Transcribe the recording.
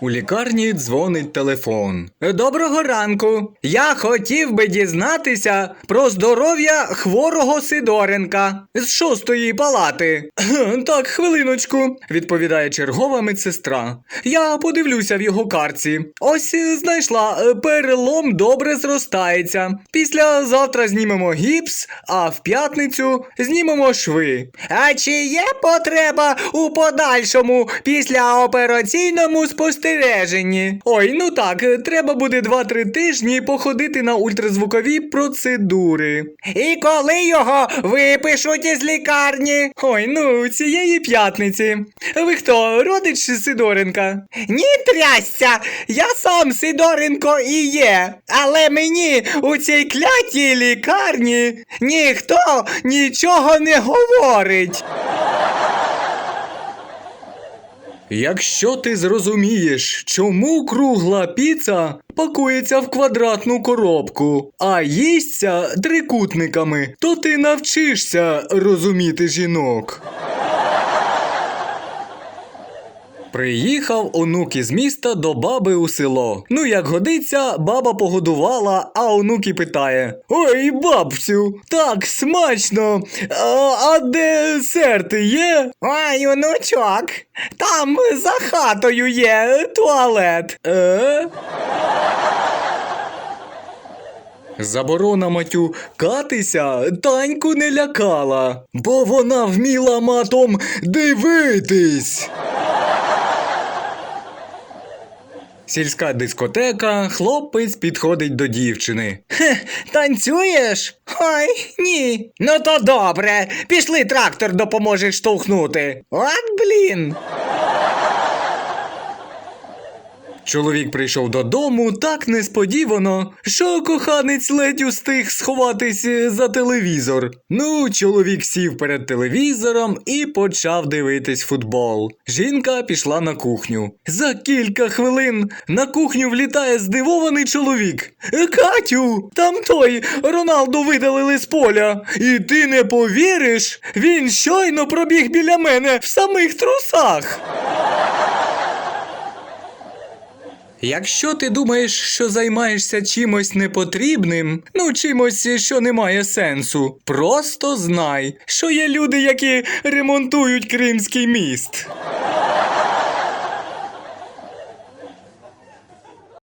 У лікарні дзвонить телефон. Доброго ранку. Я хотів би дізнатися про здоров'я хворого Сидоренка з шостої палати. Так, хвилиночку, відповідає чергова медсестра. Я подивлюся в його карці. Ось знайшла, е, перелом добре зростається. Після завтра знімемо гіпс, а в п'ятницю знімемо шви. А чи є потреба у подальшому післяопераційному спостереженні? Ой, ну так, треба буде 2-3 тижні походити на ультразвукові процедури. І коли його випишуть із лікарні? Ой, ну цієї п'ятниці. Ви хто, родич Сидоренка? Ні, трясся! Я сам Сидоренко і є. Але мені у цій клятій лікарні ніхто нічого не говорить. Якщо ти зрозумієш, чому кругла піца пакується в квадратну коробку, а їсться трикутниками, то ти навчишся розуміти жінок. Приїхав онук із міста до баби у село. Ну, як годиться, баба погодувала, а онук і питає: Ой, бабцю, так смачно. А, а десерти є? Ой, онучок, там за хатою є туалет. Е? Заборона матюкатися Таньку не лякала, бо вона вміла матом дивитись. Сільська дискотека, хлопець підходить до дівчини. Хе, танцюєш? Ой, ні. Ну то добре. Пішли трактор допоможе штовхнути. От блін. Чоловік прийшов додому так несподівано, що коханець ледь устиг сховатись за телевізор. Ну, чоловік сів перед телевізором і почав дивитись футбол. Жінка пішла на кухню. За кілька хвилин на кухню влітає здивований чоловік. «Е, Катю, там той Роналду видалили з поля. І ти не повіриш, він щойно пробіг біля мене в самих трусах. Якщо ти думаєш, що займаєшся чимось непотрібним, ну чимось, що не має сенсу, просто знай, що є люди, які ремонтують Кримський міст.